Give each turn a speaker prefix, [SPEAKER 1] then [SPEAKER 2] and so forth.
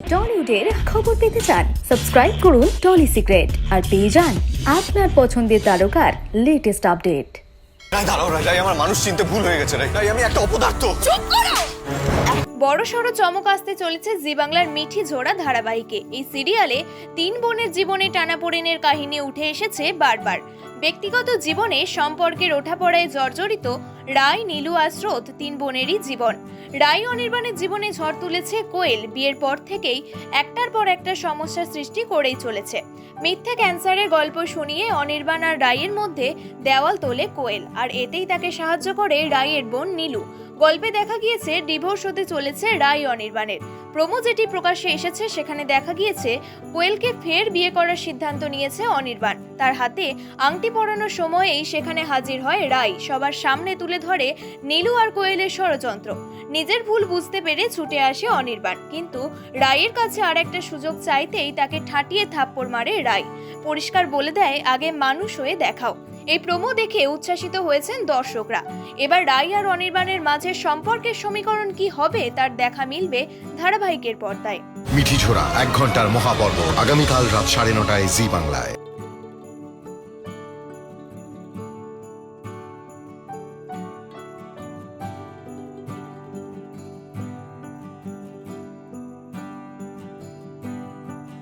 [SPEAKER 1] টলিউডের খবর পেতে চান সাবস্ক্রাইব করুন টলি সিক্রেট আর পেয়ে যান আপনার পছন্দের তারকার লেটেস্ট আপডেট
[SPEAKER 2] রাই দাঁড়াও রাই রাই আমার মানুষ চিনতে ভুল হয়ে গেছে রাই আমি একটা অপদার্থ।
[SPEAKER 3] বড় সড়ো চমক আসতে চলেছে জি বাংলার মিঠি ঝোড়া ধারাবাহিকে। এই সিরিয়ালে তিন বোনের জীবনে টানাপোড়েনের কাহিনী উঠে এসেছে বারবার। ব্যক্তিগত জীবনে সম্পর্কের ওঠাপড়ায় জর্জরিত রায়, নীলু আর স্রোত তিন বোনেরই জীবন। রায় অনির্বাণের জীবনে ঝড় তুলেছে কোয়েল। বিয়ের পর থেকেই একটার পর একটা সমস্যার সৃষ্টি করেই চলেছে। মিথ্যে ক্যান্সারের গল্প শুনিয়ে অনির্বাণ আর রায়ের মধ্যে দেওয়াল তোলে কোয়েল। আর এতেই তাকে সাহায্য করে রায়ের বোন নীলু। গল্পে দেখা গিয়েছে ডিভোর্স হতে চলেছে রায় অনির্বাণের। প্রোমো যেটি প্রকাশ্যে এসেছে, সেখানে দেখা গিয়েছে, কোয়েলকে ফের বিয়ে করার সিদ্ধান্ত নিয়েছে অনির্বাণ। তার হাতে আংটি পরানোর সময়েই সেখানে হাজির হয় রাই সবার সামনে তুলে ধরে নীলু আর কোয়েলের ষড়যন্ত্র। নিজের ভুল বুঝতে পেরে ছুটে আসে অনির্বাণ। কিন্তু রায়ের কাছে আর একটা সুযোগ চাইতেই তাকে ঠাটিয়ে থাপ্পড় মারে রায়। পরিষ্কার বলে দেয়, আগে মানুষ হয়ে দেখাও। এই প্রোমো দেখে উচ্ছ্বাসিত হয়েছেন দর্শকরা। এবার রাই আর অনির্বাণের মাঝে সম্পর্কের সমীকরণ কি হবে তার দেখা মিলবে ধারাবাহিকের পর্দায়।
[SPEAKER 4] মিঠি ছোড়া এক ঘণ্টার মহাপর্ব, আগামীকাল রাত সাড়ে নটায় জি বাংলায়।